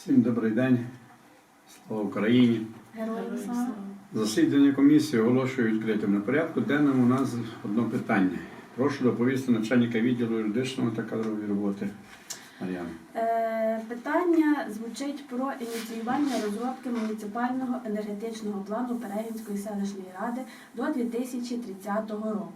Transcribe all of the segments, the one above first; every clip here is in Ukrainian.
Всім добрий день. Слава Україні. Героям слава. Засідання комісії оголошую відкритим. На порядку денному у нас одне питання. Прошу доповісти начальника відділу юридичного та кадрової роботи. Е, питання звучить про ініціювання розробки муніципального енергетичного плану Перегінської селищної ради до 2030 року.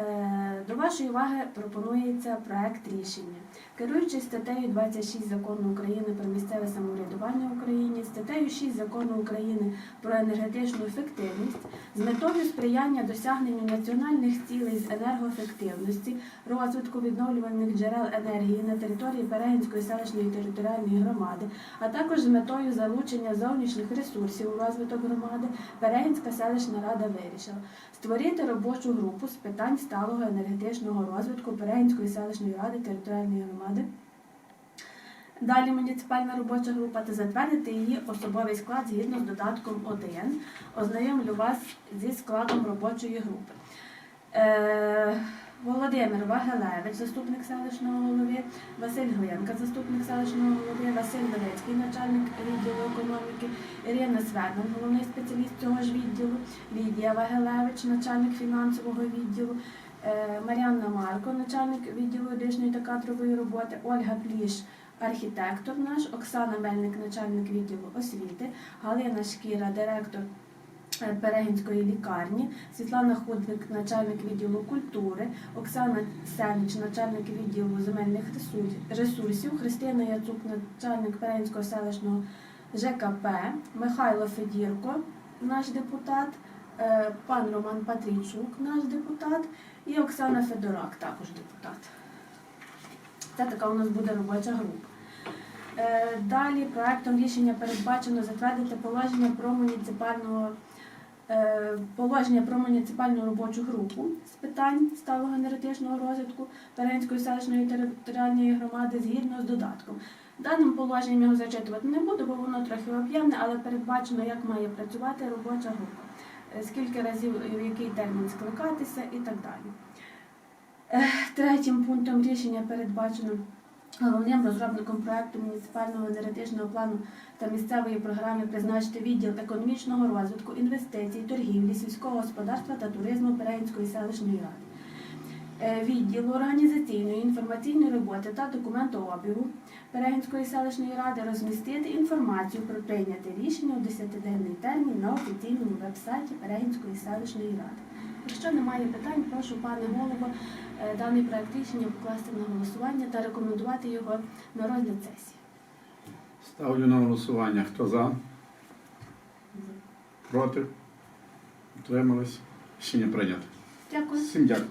Е, До вашої уваги пропонується проект рішення. Керуючись статтею 26 закону України про місцеве самоврядування в Україні, статтею 6 закону України про енергетичну ефективність, з метою сприяння досягненню національних цілей з енергоефективності, розвитку відновлювальних джерел енергії на території Перегінської селищної територіальної громади, а також з метою залучення зовнішніх ресурсів у розвиток громади, Перегінська селищна рада вирішила створити робочу групу з питань сталого енергетичного розвитку Перегінської селищної ради територіальної громади. Далі муніципальна робоча група та затвердити її особовий склад згідно з додатком 1. Ознайомлю вас зі складом робочої групи. Е, Володимир Вагелевич, заступник селищного голови, Василь Глинка, заступник селищного голови, Василь Левицький, начальник відділу економіки, Ірина Сведен, головний спеціаліст цього ж відділу, Лідія Вагелевич, начальник фінансового відділу, е, Мар'янна Марко, начальник відділу юридичної та кадрової роботи, Ольга Пліш, архітектор наш, Оксана Мельник, начальник відділу освіти, Галина Шкіра, директор е, Перегінської лікарні, Світлана Худник, начальник відділу культури, Оксана Сенич, начальник відділу земельних ресурсів- Христина Яцук, начальник Перегінського селищного ЖКП, Михайло Федірко, наш депутат, е, пан Роман Патрійчук, наш депутат, і Оксана Федорак, також депутат. Це така у нас буде робоча група. Е, Далі проектом рішення передбачено затвердити положення про муніципального положення про муніципальну робочу групу з питань сталого енергетичного розвитку Перенської селищної територіальної громади згідно з додатком. Даним положенням його зачитувати не буду, бо воно трохи об'ємне, але передбачено, як має працювати робоча група, Е, скільки разів в який термін скликатися і так далі. Е, Третім пунктом рішення передбачено головним розробником проекту муніципального енергетичного плану та місцевої програми призначити відділ економічного розвитку, інвестицій, торгівлі, сільського господарства та туризму Перегінської селищної ради. Е, Відділу організаційної інформаційної роботи та документообігу Перегінської селищної ради розмістити інформацію про прийняте рішення у 10-денний термін на офіційному веб-сайті Перегінської селищної ради. Якщо немає питань, прошу пане голово даний проект рішення покласти на голосування та рекомендувати його на розгляд сесії. Ставлю на голосування. Хто за? Проти? Утримались? не прийнято. Дякую. Всім дякую.